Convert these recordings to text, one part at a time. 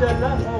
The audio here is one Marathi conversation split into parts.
Jalla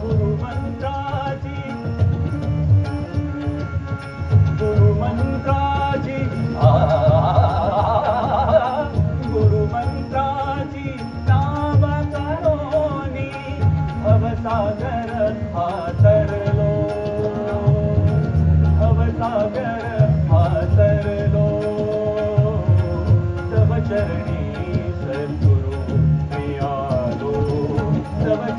गुरु मंत्राजी गुरु मंत्राजी गुरु मंत्राजी बनसागर हा लो भवसागर हाचरलोरणी